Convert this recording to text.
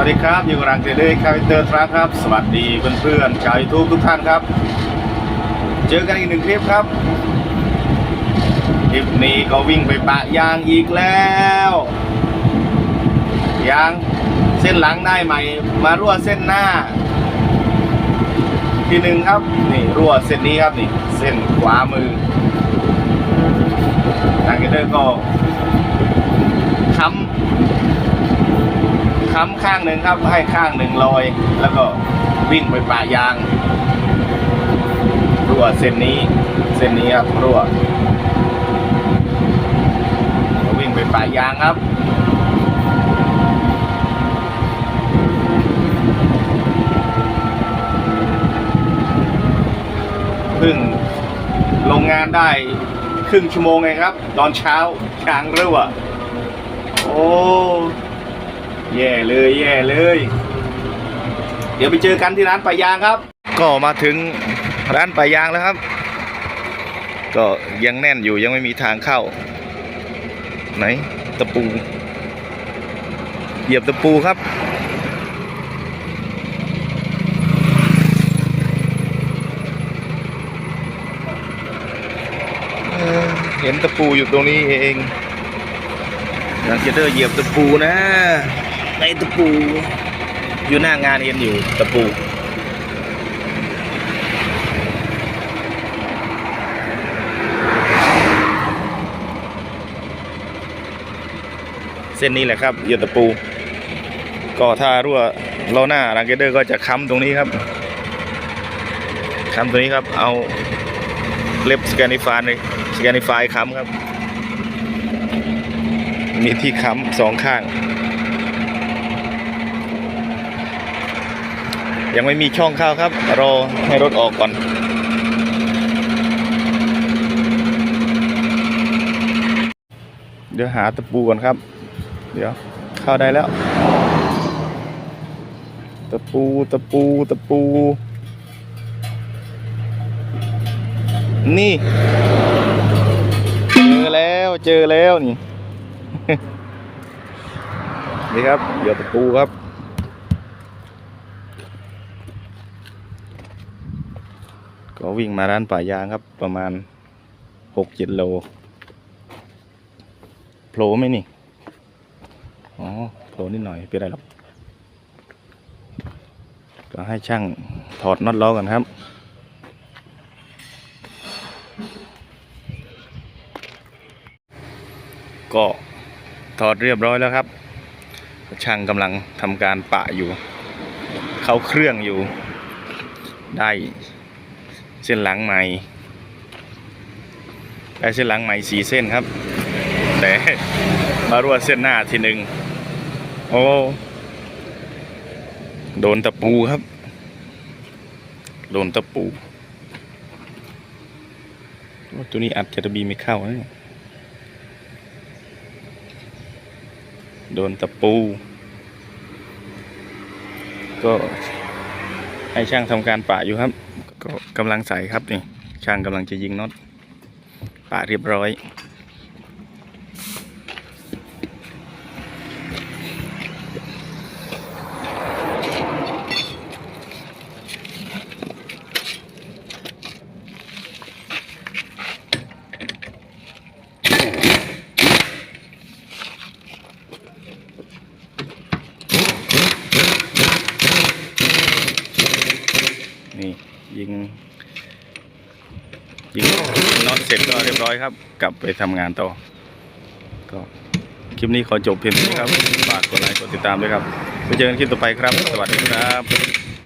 วัสดีครับ อยู่กับรังเทเลคาวิเตอร์ทรัคครับ สวัสดีเพื่อนๆชาวยูทูบทุกท่านครับ เจอกันอีกหนึ่งคลิปครับ คลิปนี้ก็วิ่งไปปะยางอีกแล้วยางเส้นหลังได้ใหม่ มารั่วเส้นหน้า ทีหนึ่งครับนี่รั่วเส้นนี้ครับนี่ เส้นขวามือทางเดอร์ก็ค้ำ ค้ำข้างหนึ่งครับ ให้ข้างหนึ่งลอย แล้วก็วิ่งไปป่ายางรั่วเส้นนี้ เส้นนี้ครับรั่ววิ่งไปป่ายางครับเพิ่งลงงานได้ครึ่งชั่วโมงเองครับ ตอนเช้าช้างรั่วโอ้ แย่เลยแย่เลย เดี๋ยวไปเจอกันที่ร้านปะยางครับ ก็มาถึงร้านปะยางแล้วครับ ก็ยังแน่นอยู่ยังไม่มีทางเข้า ไหนตะปู เหยียบตะปูครับเห็นตะปูอยู่ตรงนี้เองอยากจะเดอร์เหยียบตะปูนะ ในตะปู อยู่หน้างานเห็นอยู่ตะปูเส้นนี้แหละครับเยียบตะปู ก็ถ้ารั่วล้อหน้ารังเกเดอร์ก็จะค้ำตรงนี้ครับค้ำตรงนี้ครับ เอาเล็บสแกนิฟายสแกนิฟายค้ำครับ มีที่ค้ำสองข้าง ยังไม่มีช่องเข้าครับ รอให้รถออกก่อน เดี๋ยวหาตะปูก่อนครับ เดี๋ยวเข้าได้แล้ว ตะปูตะปูตะปู นี่ เจอแล้วเจอแล้วนี่ นี่ครับเดี๋ยวตะปูครับ ก็วิ่งมาร้านป่ายางครับ ประมาณหกเจ็ดโลโผล่ไหมนี่ อ๋อโผล่นิดหน่อยเป็นไรหรอกก็ให้ช่างถอดน็อตล้อกันครับ ก็ถอดเรียบร้อยแล้วครับ ช่างกำลังทำการปะอยู่ เข้าเครื่องอยู่ได้ ส้นหลังใหม่ได้เส้นหลังใหม่สีเส้นครับ แต่มารั่วเส้นหน้าทีหนึ่งโอ้โดนตะปูครับ โดนตะปูตัวนี้อัดจะตะบีไม่เข้านะเนี่ยโดนตะปู ก็ให้ช่างทำการปะอยู่ครับ ก็กำลังใส่ครับนี่ช่างกำลังจะยิงน็อตปะเรียบร้อย นี่ ยิงยิงน็อตเสร็จก็เรียบร้อยครับ กลับไปทำงานต่อก็คลิปนี้ขอจบเพียงเท่านี้ครับฝากกดไลค์กดติดตามด้วยครับไปเจอกันคลิปต่อไปครับ สวัสดีครับ